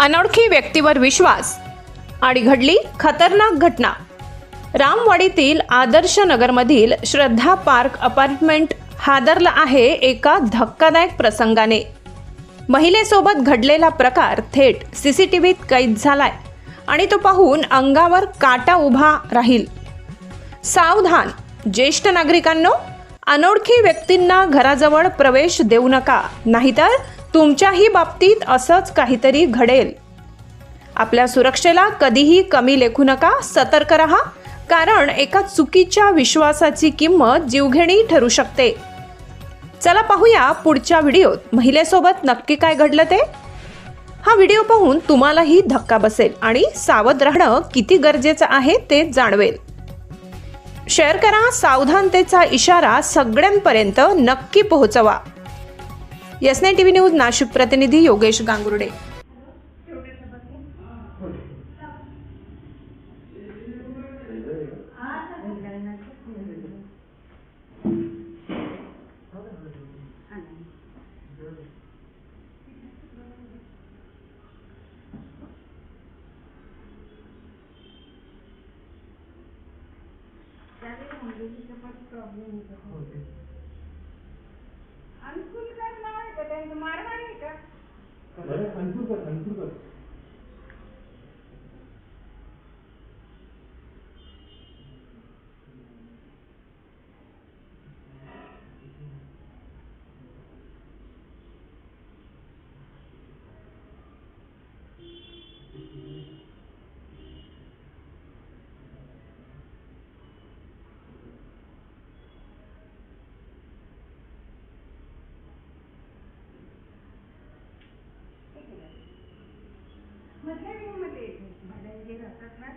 अनोळखी व्यक्तीवर विश्वास. आणि घडली खतरनाक घटना. रामवाडीतील आदर्श नगरमधील श्रद्धा पार्क अपार्टमेंट हादरला आहे एका धक्कादायक प्रसंगाने. महिलेसोबत घडलेला प्रकार थेट सी सी टी व्हीत कैद झालाय आणि तो पाहून अंगावर काटा उभा राहील. सावधान ज्येष्ठ नागरिकांनो अनोळखी व्यक्तींना घराजवळ प्रवेश देऊ नका नाहीतर तुमच्याही बाबतीत असंच काहीतरी घडेल. आपल्या सुरक्षेला कधीही कमी लेखू नका सतर्क रहा कारण एका चुकीच्या विश्वासाची किंमत जीवघेणी ठरू शकते. चला पाहूया पुढच्या व्हिडिओत. महिलेसोबत नक्की काय घडलं ते? हा व्हिडिओ पाहून तुम्हालाही धक्का बसेल आणि सावध राहणं किती गरजेचं आहे ते जाणवेल. शेअर करा सावधानतेचा इशारा सगळ्यांपर्यंत नक्की पोहोचवा. एस यसने टीव्ही न्यूज नाशिक प्रतिनिधी योगेश गांगुर्डे. प्रॉब्लेम अनुकूलकर नाव आहे का त्यांचं मारवाडी आहे का अंकुरकर अंकुरकर भाड्याने जे राहतात ना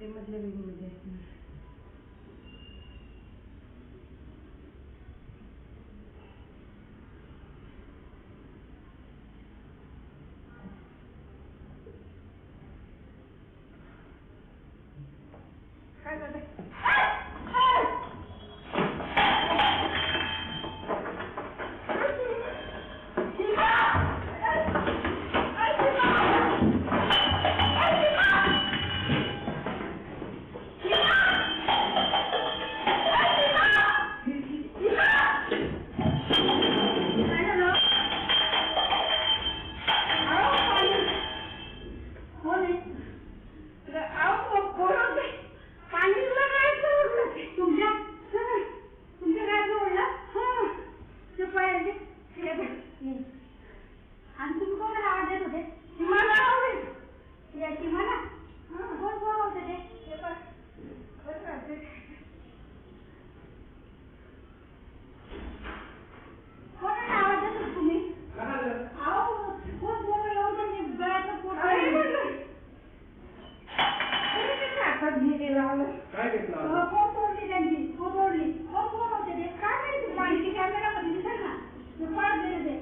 ते मधल्या विंग मध्ये घेते लावलं. काय घेतलं अहो, कोण तोडली त्यांची? कोण तोडली? कोण कोण होते ते? काय माहिती? माहिती कॅमेरामध्ये दिसेल ना. ते पळत गेले ते.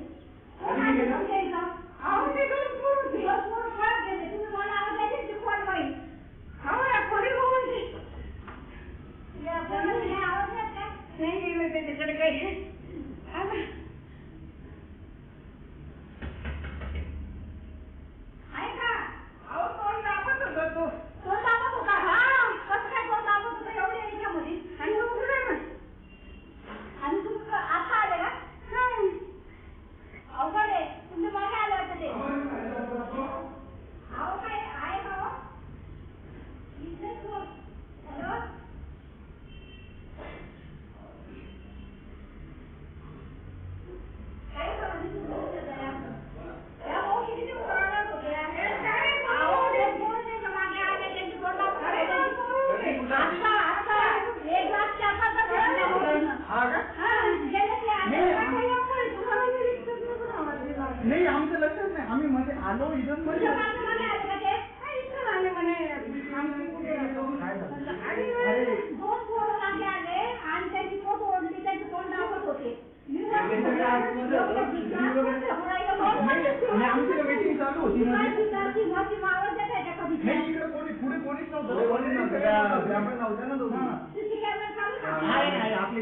अहो, ते होते. पळत गेले. तुम्ही मला आवाज द्यायचे, ते? अहो, या ते. आवाज? नाही ते काही. अगं. आहे का? अहो, तोंड दाबत होता तो. तोंड दाबत होता? हा. कसं काय तोंड दाबत होता एवढ्या ह्याच्यामध्ये? आणि तो कुठे आहे म्हणे? आणि तुम्ही क- आता आले का? हा. अवघड आहे. तुम्ही मागे आले वाटतं ते. अहो, काय आहे का हो? इथेच हो. हॅलो? काय करायचं तुम्ही जरा? या मावशीने ओरडत होत्या. अहो, ते पोरं त्याच्यामागे आले, त्यांची तोंड दाबत होते. आता, आता. एक ग्लास चहा पाजला त्या मावशीनं. हा का हा, गेले ते आले. काय एवढं? तुम्हाला तरी इतकं दिवस आवाज दिला. नाही आमचं लक्षच नाही आम्ही मध्ये आलो इथं तुझ्या मध्ये मागे मागे आले का ते? हा, इथं आले म्हणे. आमचे कुठे राहतो? काय झालं? आणि दोन पोरं मागे आले आणि त्यांची पोट ओढली, त्यांची आणि आमची मीटिंग चालू होती मध्ये नाही इकडे कोणी पुढे कोणीच नव्हतं. कोणी नव्हतं. त्या- आपण नव्हत्या ना दोघं. आपली